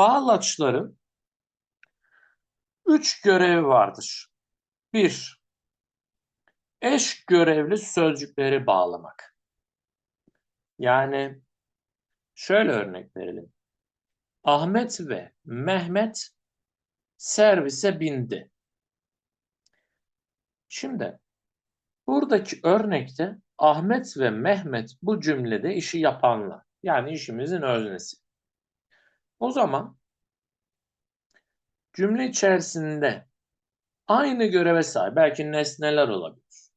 bağlaçların üç görevi vardır. Bir, eş görevli sözcükleri bağlamak. Yani şöyle örnek verelim. Ahmet ve Mehmet servise bindi. Şimdi buradaki örnekte Ahmet ve Mehmet bu cümlede işi yapanlar. Yani işimizin öznesi. O zaman cümle içerisinde aynı göreve sahip belki nesneler olabilir.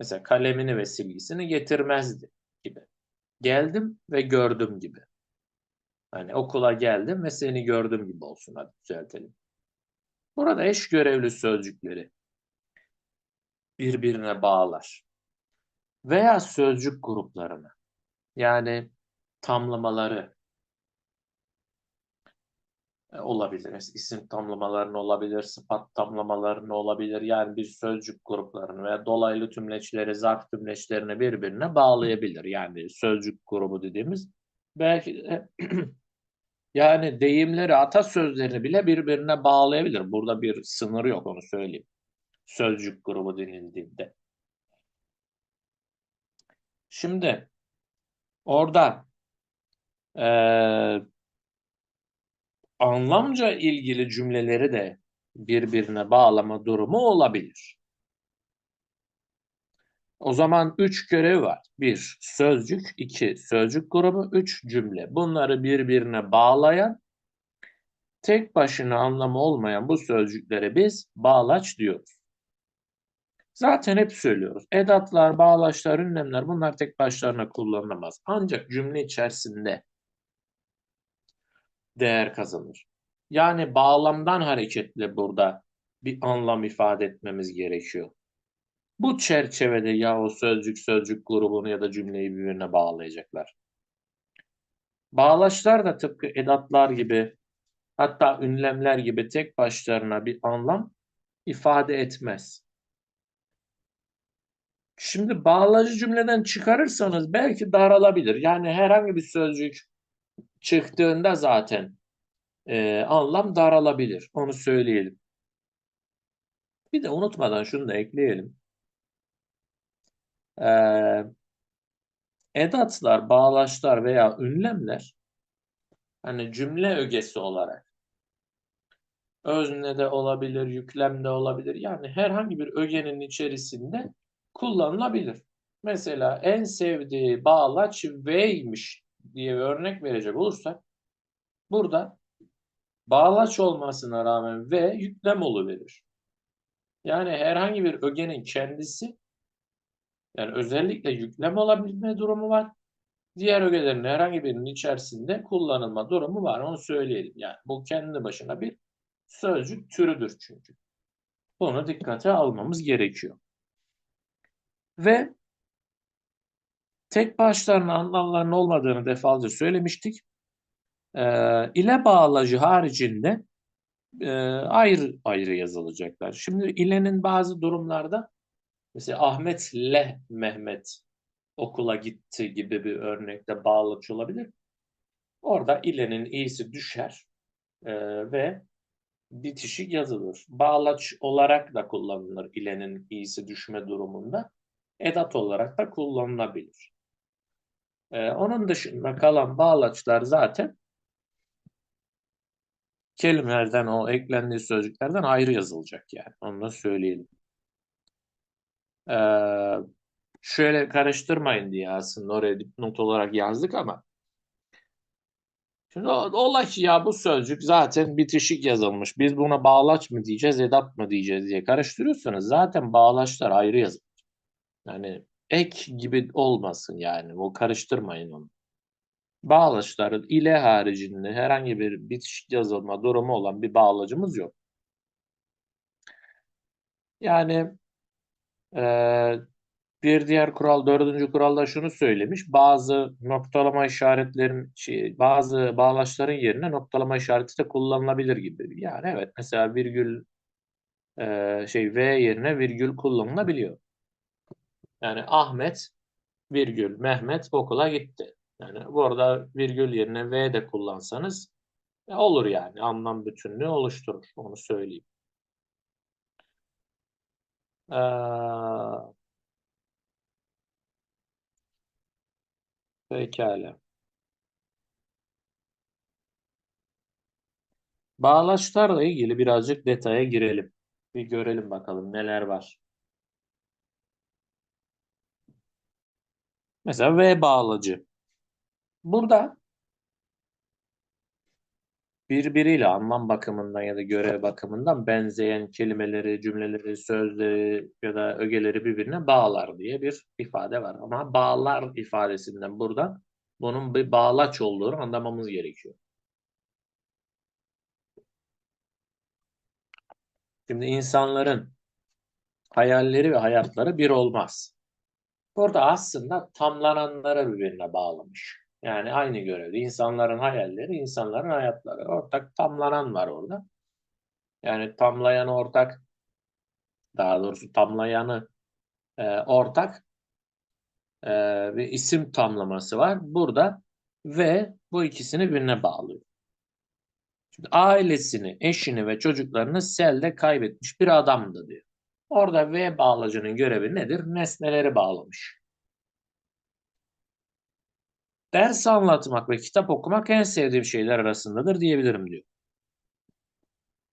Mesela kalemini ve silgisini getirmezdi gibi. Geldim ve gördüm gibi. Hani okula geldim ve seni gördüm gibi olsun hadi düzeltelim. Burada eş görevli sözcükleri birbirine bağlar. Veya sözcük gruplarını yani tamlamaları olabilir. İsim tamlamalarını olabilir, sıfat tamlamalarını olabilir. Yani bir sözcük gruplarını veya dolaylı tümleçleri, zarf tümleçlerini birbirine bağlayabilir. Yani sözcük grubu dediğimiz belki de yani deyimleri, atasözlerini bile birbirine bağlayabilir. Burada bir sınır yok onu söyleyeyim. Sözcük grubu denildiğinde. Şimdi orada eee anlamca ilgili cümleleri de birbirine bağlama durumu olabilir. O zaman üç görev var. Bir, sözcük. iki sözcük grubu. Üç, cümle. Bunları birbirine bağlayan, tek başına anlamı olmayan bu sözcüklere biz bağlaç diyoruz. Zaten hep söylüyoruz. Edatlar, bağlaçlar, ünlemler bunlar tek başlarına kullanılamaz. Ancak cümle içerisinde değer kazanır. Yani bağlamdan hareketle burada bir anlam ifade etmemiz gerekiyor. Bu çerçevede ya o sözcük sözcük grubunu ya da cümleyi birbirine bağlayacaklar. Bağlaçlar da tıpkı edatlar gibi hatta ünlemler gibi tek başlarına bir anlam ifade etmez. Şimdi bağlacı cümleden çıkarırsanız belki daralabilir. Yani herhangi bir sözcük çıktığında zaten e, anlam daralabilir. Onu söyleyelim. Bir de unutmadan şunu da ekleyelim. Ee, edatlar, bağlaçlar veya ünlemler hani cümle ögesi olarak özne de olabilir, yüklem de olabilir. Yani herhangi bir ögenin içerisinde kullanılabilir. Mesela en sevdiği bağlaç V'ymiş diye bir örnek verecek olursak burada bağlaç olmasına rağmen V yüklem verir. Yani herhangi bir ögenin kendisi yani özellikle yüklem olabilme durumu var. Diğer ögelerin herhangi birinin içerisinde kullanılma durumu var. Onu söyleyelim. Yani bu kendi başına bir sözcük türüdür çünkü. Bunu dikkate almamız gerekiyor. Ve tek başlarına anlamlarının olmadığını defalarca söylemiştik. Ee, ile bağlacı haricinde e, ayrı ayrı yazılacaklar. Şimdi ilenin bazı durumlarda mesela Ahmet le Mehmet okula gitti gibi bir örnekte bağlaç olabilir. Orada ilenin iyisi düşer e, ve bitişik yazılır. Bağlaç olarak da kullanılır ilenin iyisi düşme durumunda. Edat olarak da kullanılabilir. Ee, onun dışında kalan bağlaçlar zaten kelimelerden o eklendiği sözcüklerden ayrı yazılacak yani. Onu da söyleyelim. Ee, şöyle karıştırmayın diye aslında oraya dipnot olarak yazdık ama Şimdi ola ki ya bu sözcük zaten bitişik yazılmış. Biz buna bağlaç mı diyeceğiz, edat mı diyeceğiz diye karıştırıyorsanız zaten bağlaçlar ayrı yazılmış. Yani ek gibi olmasın yani. O karıştırmayın onu bağlaçların ile haricinde herhangi bir bitişik yazılma durumu olan bir bağlacımız yok. Yani e, bir diğer kural, dördüncü kuralda şunu söylemiş. Bazı noktalama işaretlerin, şey, bazı bağlaçların yerine noktalama işareti de kullanılabilir gibi. Yani evet mesela virgül e, şey V yerine virgül kullanılabiliyor. Yani Ahmet virgül Mehmet okula gitti. Yani bu arada virgül yerine V de kullansanız Ya olur yani anlam bütünlüğü oluşturur. Onu söyleyeyim. Ee, pekala. Bağlaçlarla ilgili birazcık detaya girelim. Bir görelim bakalım neler var. Mesela V bağlacı. Burada birbiriyle anlam bakımından ya da görev bakımından benzeyen kelimeleri, cümleleri, sözleri ya da ögeleri birbirine bağlar diye bir ifade var. Ama bağlar ifadesinden burada bunun bir bağlaç olduğunu anlamamız gerekiyor. Şimdi insanların hayalleri ve hayatları bir olmaz. Burada aslında tamlananları birbirine bağlamış. Yani aynı görevde insanların hayalleri, insanların hayatları. Ortak tamlanan var orada. Yani tamlayan ortak, daha doğrusu tamlayanı e, ortak e, bir isim tamlaması var. Burada ve bu ikisini birbirine bağlıyor. Şimdi ailesini, eşini ve çocuklarını selde kaybetmiş bir adamdı diyor. Orada V bağlacının görevi nedir? Nesneleri bağlamış. Ders anlatmak ve kitap okumak en sevdiğim şeyler arasındadır diyebilirim diyor.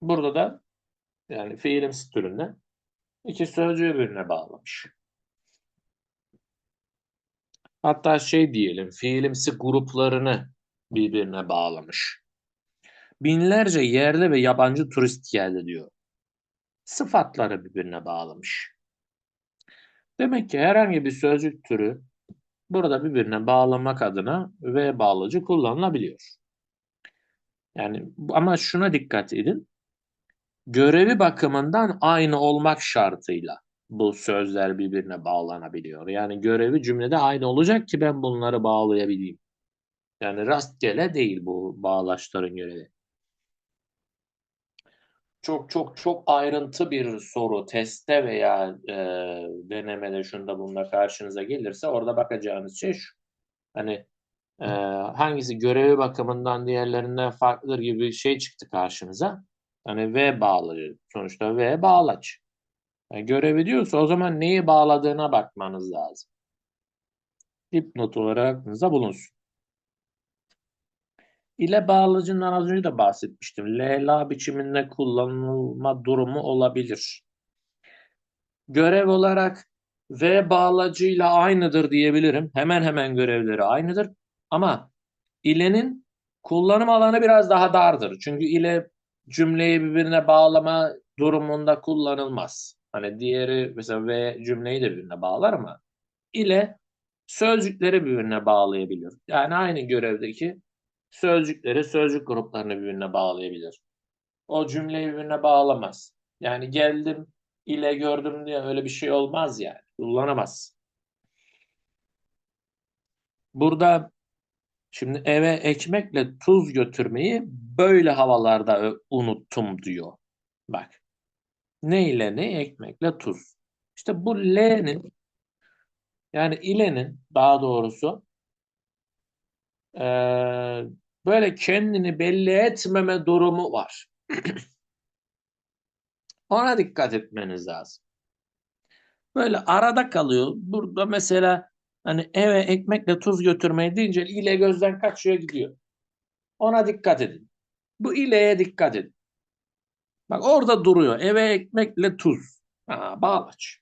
Burada da yani fiilimsi türünde iki sözcüğü birbirine bağlamış. Hatta şey diyelim fiilimsi gruplarını birbirine bağlamış. Binlerce yerli ve yabancı turist geldi diyor. Sıfatları birbirine bağlamış. Demek ki herhangi bir sözcük türü burada birbirine bağlamak adına ve bağlacı kullanılabiliyor. Yani ama şuna dikkat edin. Görevi bakımından aynı olmak şartıyla bu sözler birbirine bağlanabiliyor. Yani görevi cümlede aynı olacak ki ben bunları bağlayabileyim. Yani rastgele değil bu bağlaçların görevi. Çok çok çok ayrıntı bir soru testte veya e, denemede şunda bunda karşınıza gelirse orada bakacağınız şey şu. Hani e, hangisi görevi bakımından diğerlerinden farklıdır gibi bir şey çıktı karşınıza. Hani V bağlacı. Sonuçta V bağlaç. Yani görevi diyorsa o zaman neyi bağladığına bakmanız lazım. Dipnot olarak aklınıza bulunsun. İle bağlacından az önce de bahsetmiştim. Lela biçiminde kullanılma durumu olabilir. Görev olarak V bağlacıyla aynıdır diyebilirim. Hemen hemen görevleri aynıdır. Ama ilenin kullanım alanı biraz daha dardır. Çünkü ile cümleyi birbirine bağlama durumunda kullanılmaz. Hani diğeri mesela V cümleyi de birbirine bağlar ama ile sözcükleri birbirine bağlayabilir. Yani aynı görevdeki sözcükleri, sözcük gruplarını birbirine bağlayabilir. O cümleyi birbirine bağlamaz. Yani geldim ile gördüm diye öyle bir şey olmaz yani. Kullanamaz. Burada şimdi eve ekmekle tuz götürmeyi böyle havalarda unuttum diyor. Bak. Ne ile ne? Ekmekle tuz. İşte bu L'nin yani ilenin daha doğrusu ee, böyle kendini belli etmeme durumu var. Ona dikkat etmeniz lazım. Böyle arada kalıyor. Burada mesela hani eve ekmekle tuz götürmeyi deyince ile gözden kaçıyor gidiyor. Ona dikkat edin. Bu ileye dikkat edin. Bak orada duruyor. Eve ekmekle tuz. Ha, bağlaç.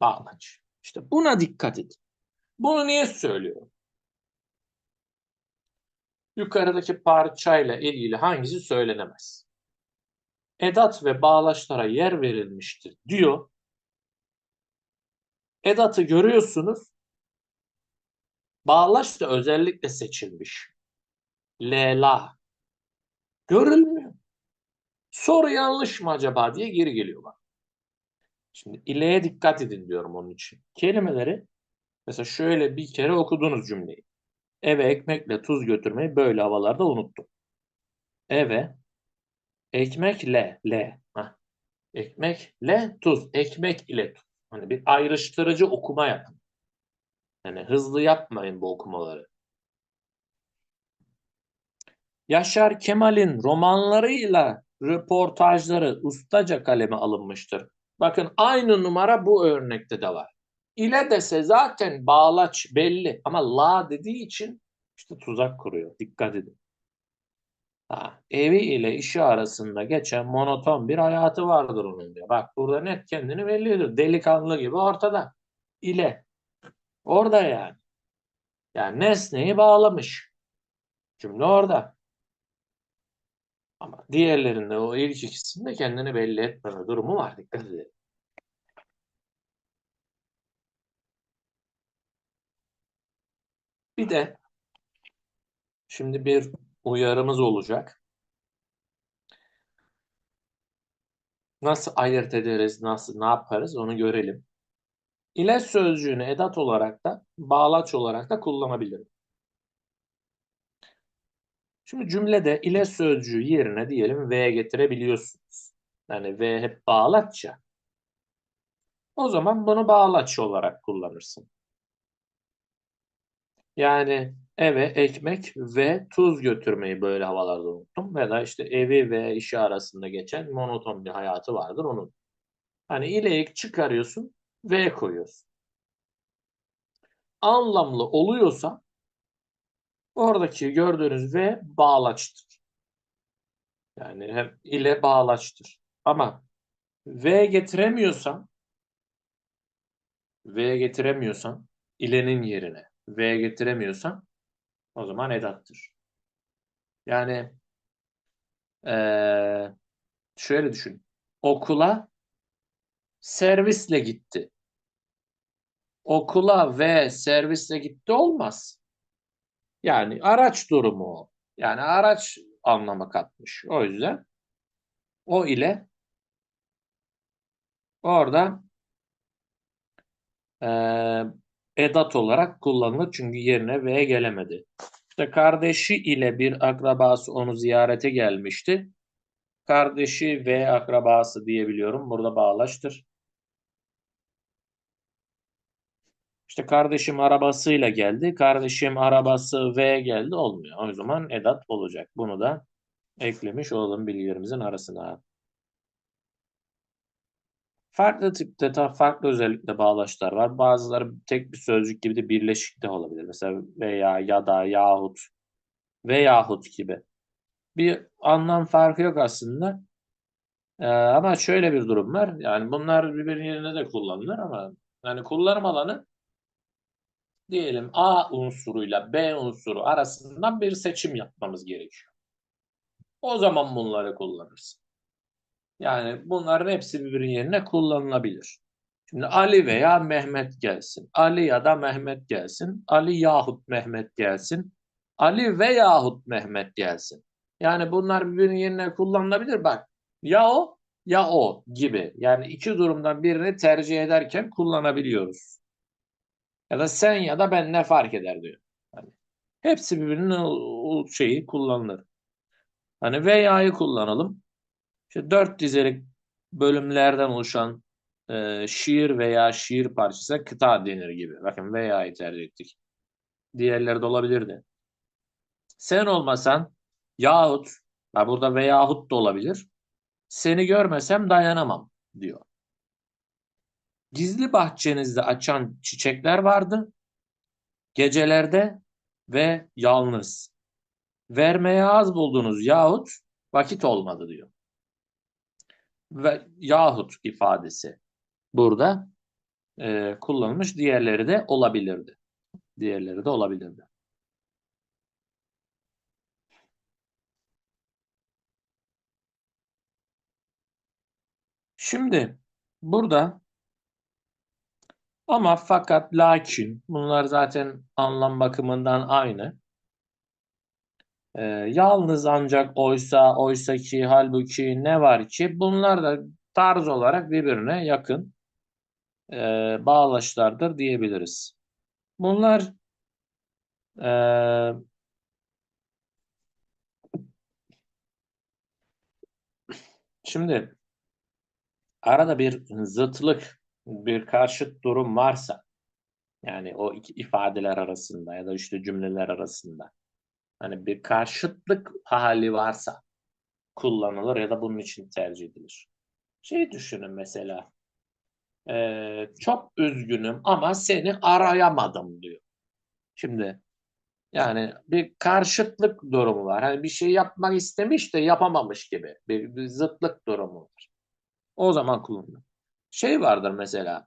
Bağlaç. İşte buna dikkat edin. Bunu niye söylüyorum? Yukarıdaki parçayla ilgili hangisi söylenemez? Edat ve bağlaçlara yer verilmiştir diyor. Edatı görüyorsunuz. Bağlaç da özellikle seçilmiş. Lela. Görülmüyor. Soru yanlış mı acaba diye geri geliyor bak. Şimdi ileye dikkat edin diyorum onun için. Kelimeleri mesela şöyle bir kere okudunuz cümleyi. Eve ekmekle tuz götürmeyi böyle havalarda unuttum. Eve ekmekle le. Ekmekle tuz. Ekmek ile tuz. Hani bir ayrıştırıcı okuma yapın. Yani hızlı yapmayın bu okumaları. Yaşar Kemal'in romanlarıyla röportajları ustaca kaleme alınmıştır. Bakın aynı numara bu örnekte de var. İle dese zaten bağlaç belli ama la dediği için işte tuzak kuruyor. Dikkat edin. Ha, evi ile işi arasında geçen monoton bir hayatı vardır onun diyor. Bak burada net kendini belli ediyor. Delikanlı gibi ortada. İle. Orada yani. Yani nesneyi bağlamış. Cümle orada. Ama diğerlerinde o ilk ikisinde kendini belli etmeme durumu var. Dikkat edin. Bir de şimdi bir uyarımız olacak. Nasıl ayırt ederiz, nasıl ne yaparız onu görelim. İle sözcüğünü edat olarak da bağlaç olarak da kullanabilirim. Şimdi cümlede ile sözcüğü yerine diyelim V getirebiliyorsunuz. Yani V hep bağlaçça. O zaman bunu bağlaç olarak kullanırsın. Yani eve ekmek ve tuz götürmeyi böyle havalarda unuttum. Ya da işte evi ve işi arasında geçen monoton bir hayatı vardır onun. Hani ileyik çıkarıyorsun, V koyuyorsun. Anlamlı oluyorsa oradaki gördüğünüz V bağlaçtır. Yani hem ile bağlaçtır. Ama V getiremiyorsan V getiremiyorsan ilenin yerine V getiremiyorsan o zaman edattır. Yani ee, şöyle düşün. Okula servisle gitti. Okula ve servisle gitti olmaz. Yani araç durumu o. Yani araç anlamı katmış. O yüzden o ile orada e, edat olarak kullanılır. Çünkü yerine V gelemedi. İşte kardeşi ile bir akrabası onu ziyarete gelmişti. Kardeşi ve akrabası diyebiliyorum. Burada bağlaçtır. İşte kardeşim arabasıyla geldi. Kardeşim arabası ve geldi olmuyor. O zaman edat olacak. Bunu da eklemiş olalım bilgilerimizin arasına. Farklı tipte, farklı özellikle bağlaçlar var. Bazıları tek bir sözcük gibi de birleşik de olabilir. Mesela veya, ya da, yahut, veyahut gibi. Bir anlam farkı yok aslında. Ee, ama şöyle bir durum var. Yani bunlar birbirinin yerine de kullanılır ama yani kullanım alanı diyelim A unsuruyla B unsuru arasından bir seçim yapmamız gerekiyor. O zaman bunları kullanırsın. Yani bunların hepsi birbirinin yerine kullanılabilir. Şimdi Ali veya Mehmet gelsin. Ali ya da Mehmet gelsin. Ali yahut Mehmet gelsin. Ali veyahut Mehmet gelsin. Yani bunlar birbirinin yerine kullanılabilir. Bak ya o ya o gibi. Yani iki durumdan birini tercih ederken kullanabiliyoruz. Ya da sen ya da ben ne fark eder diyor. Yani hepsi birbirinin o şeyi kullanılır. Hani veya'yı kullanalım. İşte dört dizelik bölümlerden oluşan e, şiir veya şiir parçası kıta denir gibi. Bakın veya'yı tercih ettik. Diğerleri de olabilirdi. Sen olmasan yahut, ha burada veyahut da olabilir. Seni görmesem dayanamam diyor. Gizli bahçenizde açan çiçekler vardı. Gecelerde ve yalnız. Vermeye az buldunuz yahut vakit olmadı diyor ve yahut ifadesi burada e, kullanılmış. Diğerleri de olabilirdi. Diğerleri de olabilirdi. Şimdi burada ama fakat lakin bunlar zaten anlam bakımından aynı. Ee, yalnız ancak oysa, oysa ki, halbuki ne var ki bunlar da tarz olarak birbirine yakın e, bağlaçlardır diyebiliriz. Bunlar e, şimdi arada bir zıtlık, bir karşıt durum varsa yani o iki ifadeler arasında ya da işte cümleler arasında hani bir karşıtlık hali varsa kullanılır ya da bunun için tercih edilir. Şey düşünün mesela. Ee, çok üzgünüm ama seni arayamadım diyor. Şimdi yani bir karşıtlık durumu var. Hani bir şey yapmak istemiş de yapamamış gibi bir, bir zıtlık durumu var. O zaman kullanılır. Şey vardır mesela.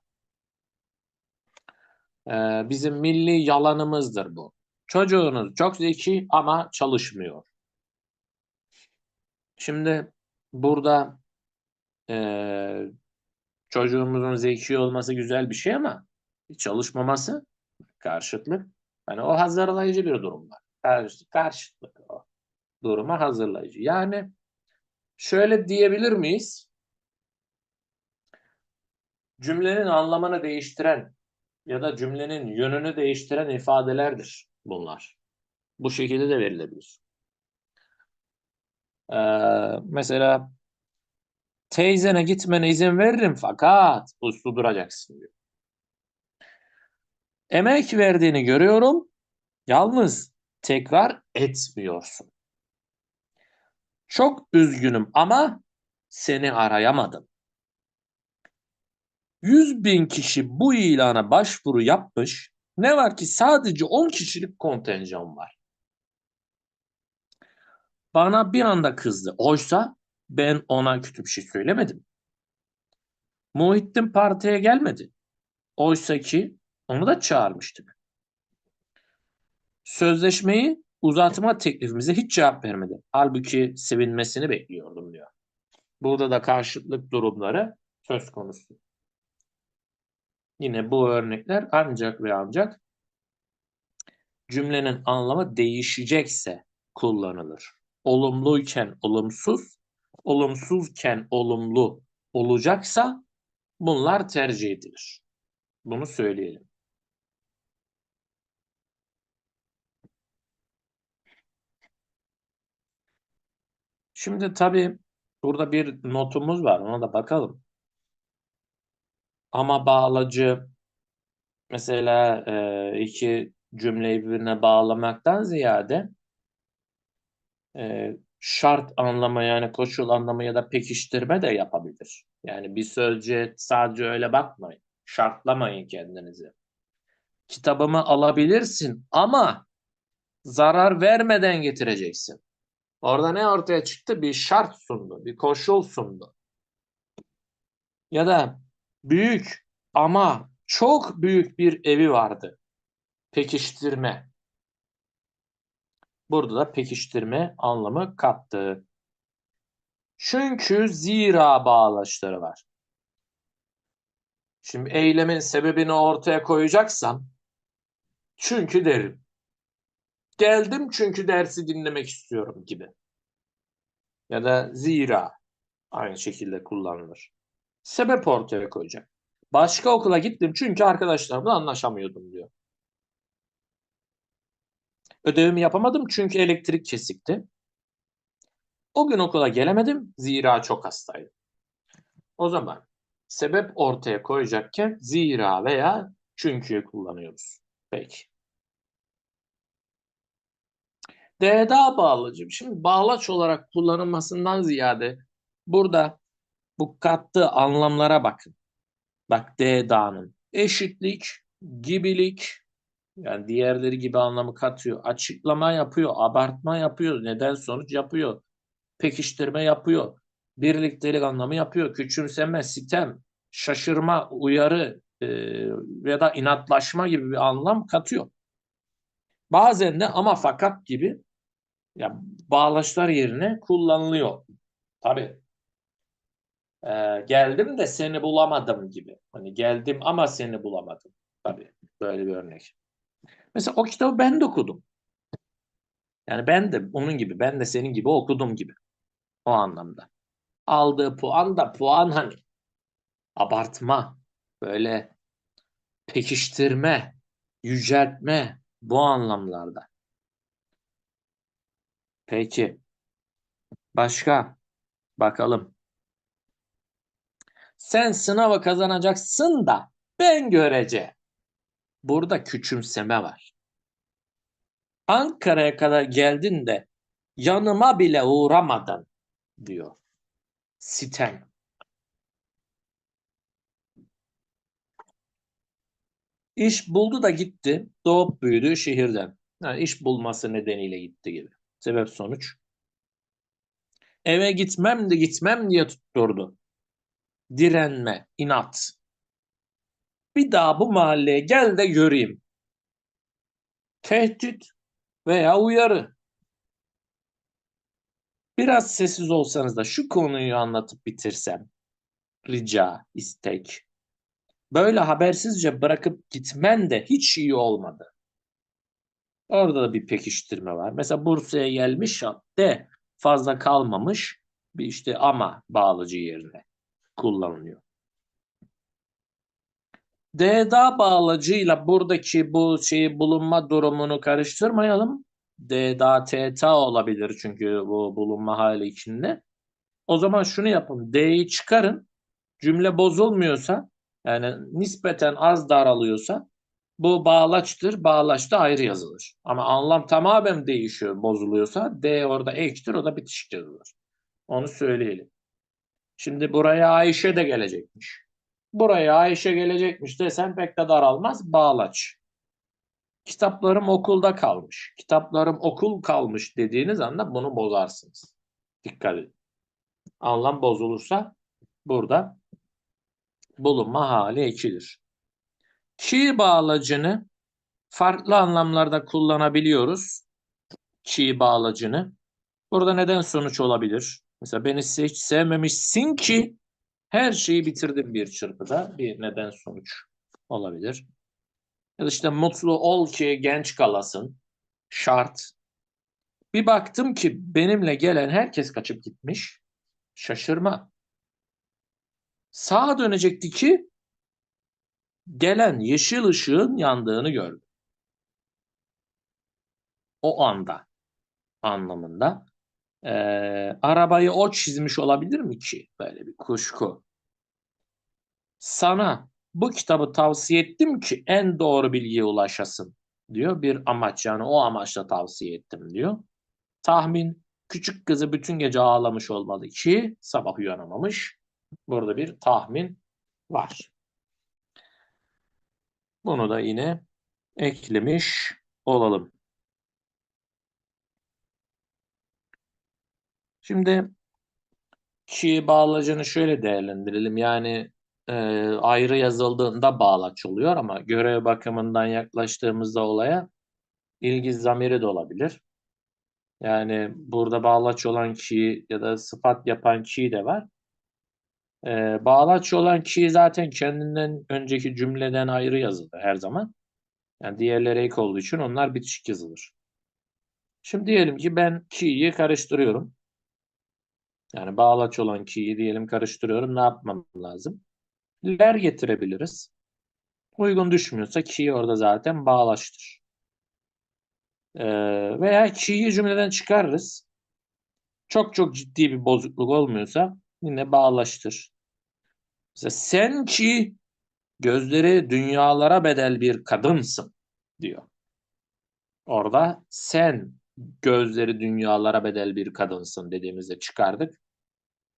E, bizim milli yalanımızdır bu. Çocuğunuz çok zeki ama çalışmıyor. Şimdi burada e, çocuğumuzun zeki olması güzel bir şey ama çalışmaması karşıtlık. Hani o hazırlayıcı bir durum var. Karşı, karşıtlık o duruma hazırlayıcı. Yani şöyle diyebilir miyiz? Cümlenin anlamını değiştiren ya da cümlenin yönünü değiştiren ifadelerdir bunlar. Bu şekilde de verilebilir. Ee, mesela teyzene gitmene izin veririm fakat uslu duracaksın diyor. Emek verdiğini görüyorum. Yalnız tekrar etmiyorsun. Çok üzgünüm ama seni arayamadım. 100 bin kişi bu ilana başvuru yapmış. Ne var ki sadece 10 kişilik kontenjan var. Bana bir anda kızdı. Oysa ben ona kötü bir şey söylemedim. Muhittin partiye gelmedi. Oysa ki onu da çağırmıştık. Sözleşmeyi uzatma teklifimize hiç cevap vermedi. Halbuki sevinmesini bekliyordum diyor. Burada da karşıtlık durumları söz konusu. Yine bu örnekler ancak ve ancak cümlenin anlamı değişecekse kullanılır. Olumluyken olumsuz, olumsuzken olumlu olacaksa bunlar tercih edilir. Bunu söyleyelim. Şimdi tabii burada bir notumuz var. Ona da bakalım. Ama bağlacı mesela e, iki cümleyi birbirine bağlamaktan ziyade e, şart anlamı yani koşul anlamı ya da pekiştirme de yapabilir. Yani bir sözcüğe sadece öyle bakmayın. Şartlamayın kendinizi. Kitabımı alabilirsin ama zarar vermeden getireceksin. Orada ne ortaya çıktı? Bir şart sundu, bir koşul sundu. Ya da büyük ama çok büyük bir evi vardı. Pekiştirme. Burada da pekiştirme anlamı kattı. Çünkü zira bağlaçları var. Şimdi eylemin sebebini ortaya koyacaksam çünkü derim. Geldim çünkü dersi dinlemek istiyorum gibi. Ya da zira aynı şekilde kullanılır. Sebep ortaya koyacak. Başka okula gittim çünkü arkadaşlarımla anlaşamıyordum diyor. Ödevimi yapamadım çünkü elektrik kesikti. O gün okula gelemedim zira çok hastaydım. O zaman sebep ortaya koyacakken zira veya çünkü'yü kullanıyoruz. Peki. D'da bağlacı. Şimdi bağlaç olarak kullanılmasından ziyade burada bu kattığı anlamlara bakın. Bak D'da'nın eşitlik, gibilik, yani diğerleri gibi anlamı katıyor. Açıklama yapıyor, abartma yapıyor, neden sonuç yapıyor, pekiştirme yapıyor, birliktelik anlamı yapıyor, küçümseme, sitem, şaşırma, uyarı e, ya da inatlaşma gibi bir anlam katıyor. Bazen de ama fakat gibi ya bağlaçlar yerine kullanılıyor. Tabii. Ee, geldim de seni bulamadım gibi. Hani geldim ama seni bulamadım. Tabii böyle bir örnek. Mesela o kitabı ben de okudum. Yani ben de onun gibi, ben de senin gibi okudum gibi. O anlamda. Aldığı puan da puan hani abartma, böyle pekiştirme, yüceltme bu anlamlarda. Peki. Başka? Bakalım. Sen sınavı kazanacaksın da ben görece. Burada küçümseme var. Ankara'ya kadar geldin de yanıma bile uğramadın diyor. Sitem. İş buldu da gitti. Doğup büyüdüğü şehirden. Yani iş bulması nedeniyle gitti gibi. Sebep sonuç. Eve gitmem de gitmem diye tutturdu. Direnme, inat. Bir daha bu mahalleye gel de göreyim. Tehdit veya uyarı. Biraz sessiz olsanız da şu konuyu anlatıp bitirsem. Rica, istek. Böyle habersizce bırakıp gitmen de hiç iyi olmadı. Orada da bir pekiştirme var. Mesela Bursa'ya gelmiş de fazla kalmamış bir işte ama bağlıcı yerine kullanılıyor. DDA bağlacıyla buradaki bu şeyi bulunma durumunu karıştırmayalım. DDA TTA olabilir çünkü bu bulunma hali içinde. O zaman şunu yapın. D'yi çıkarın. Cümle bozulmuyorsa yani nispeten az daralıyorsa bu bağlaçtır. Bağlaç da ayrı yazılır. Ama anlam tamamen değişiyor bozuluyorsa D orada ektir o da bitişik yazılır. Onu söyleyelim. Şimdi buraya Ayşe de gelecekmiş. Buraya Ayşe gelecekmiş desen pek de daralmaz. Bağlaç. Kitaplarım okulda kalmış. Kitaplarım okul kalmış dediğiniz anda bunu bozarsınız. Dikkat edin. Anlam bozulursa burada bulunma hali ekilir. Ki bağlacını farklı anlamlarda kullanabiliyoruz. Ki bağlacını. Burada neden sonuç olabilir? Mesela beni hiç sevmemişsin ki her şeyi bitirdim bir çırpıda. Bir neden sonuç olabilir. Ya da işte mutlu ol ki genç kalasın. Şart. Bir baktım ki benimle gelen herkes kaçıp gitmiş. Şaşırma. Sağa dönecekti ki gelen yeşil ışığın yandığını gördüm. O anda anlamında. Ee, arabayı o çizmiş olabilir mi ki? Böyle bir kuşku. Sana bu kitabı tavsiye ettim ki en doğru bilgiye ulaşasın diyor. Bir amaç yani o amaçla tavsiye ettim diyor. Tahmin küçük kızı bütün gece ağlamış olmalı ki sabah uyanamamış. Burada bir tahmin var. Bunu da yine eklemiş olalım. Şimdi ki bağlacını şöyle değerlendirelim. Yani e, ayrı yazıldığında bağlaç oluyor ama görev bakımından yaklaştığımızda olaya ilgi zamiri de olabilir. Yani burada bağlaç olan ki ya da sıfat yapan ki de var. E, bağlaç olan ki zaten kendinden önceki cümleden ayrı yazılır her zaman. Yani diğerleri ek olduğu için onlar bitişik yazılır. Şimdi diyelim ki ben ki'yi karıştırıyorum. Yani bağlaç olan ki'yi diyelim karıştırıyorum. Ne yapmam lazım? ler getirebiliriz. Uygun düşmüyorsa ki orada zaten bağlaştır. Ee, veya ki'yi cümleden çıkarırız. Çok çok ciddi bir bozukluk olmuyorsa yine bağlaştır. Mesela sen ki gözleri dünyalara bedel bir kadınsın diyor. Orada sen gözleri dünyalara bedel bir kadınsın dediğimizde çıkardık.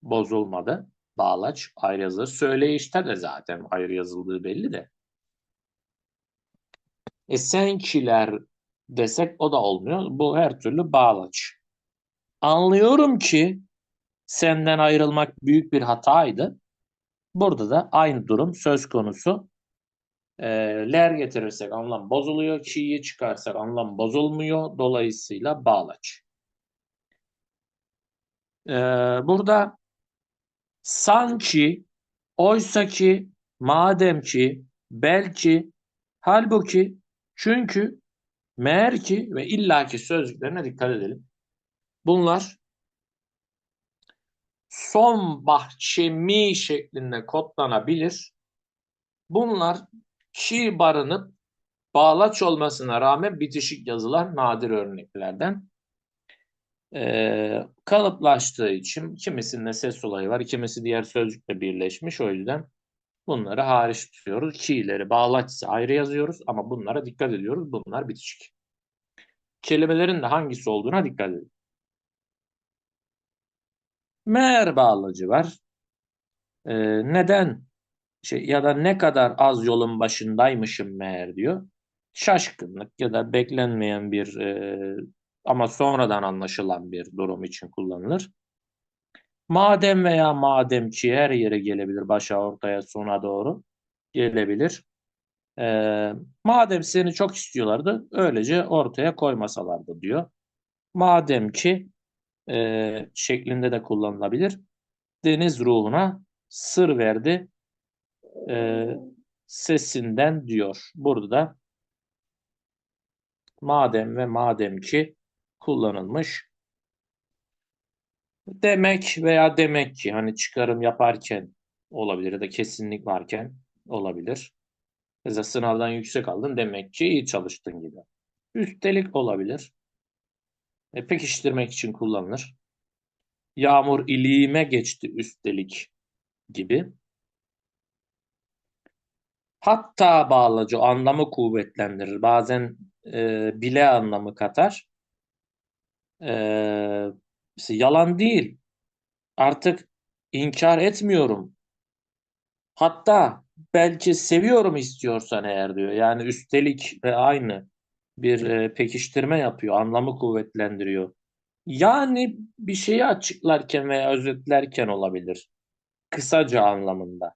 Bozulmadı bağlaç ayrı yazılır. Söyleyişte de zaten ayrı yazıldığı belli de. E senkiler desek o da olmuyor. Bu her türlü bağlaç. Anlıyorum ki senden ayrılmak büyük bir hataydı. Burada da aynı durum söz konusu. E, ler getirirsek anlam bozuluyor. Ki'yi çıkarsak anlam bozulmuyor. Dolayısıyla bağlaç. E, burada sanki, oysaki, madem ki, belki, halbuki, çünkü, meğer ki ve illaki sözcüklerine dikkat edelim. Bunlar son bahçemi şeklinde kodlanabilir. Bunlar ki barınıp bağlaç olmasına rağmen bitişik yazılar nadir örneklerden e, kalıplaştığı için kimisinde ses olayı var, kimisi diğer sözcükle birleşmiş. O yüzden bunları hariç tutuyoruz. Ki'leri bağlaç ise ayrı yazıyoruz ama bunlara dikkat ediyoruz. Bunlar bitişik. kelimelerin de hangisi olduğuna dikkat edin. Meğer bağlacı var. Ee, neden şey ya da ne kadar az yolun başındaymışım meğer diyor. Şaşkınlık ya da beklenmeyen bir e, ama sonradan anlaşılan bir durum için kullanılır. Madem veya mademki her yere gelebilir. Başa, ortaya, sona doğru gelebilir. Ee, madem seni çok istiyorlardı, öylece ortaya koymasalardı diyor. Madem ki e, şeklinde de kullanılabilir. Deniz ruhuna sır verdi e, sesinden diyor. Burada da madem ve madem ki kullanılmış. Demek veya demek ki hani çıkarım yaparken olabilir ya da kesinlik varken olabilir. Mesela sınavdan yüksek aldın demek ki iyi çalıştın gibi. Üstelik olabilir. E, pekiştirmek için kullanılır. Yağmur iliğime geçti üstelik gibi. Hatta bağlacı anlamı kuvvetlendirir. Bazen e, bile anlamı katar. E, yalan değil. Artık inkar etmiyorum. Hatta belki seviyorum istiyorsan eğer diyor. Yani üstelik ve aynı bir e, pekiştirme yapıyor. Anlamı kuvvetlendiriyor. Yani bir şeyi açıklarken veya özetlerken olabilir. Kısaca anlamında.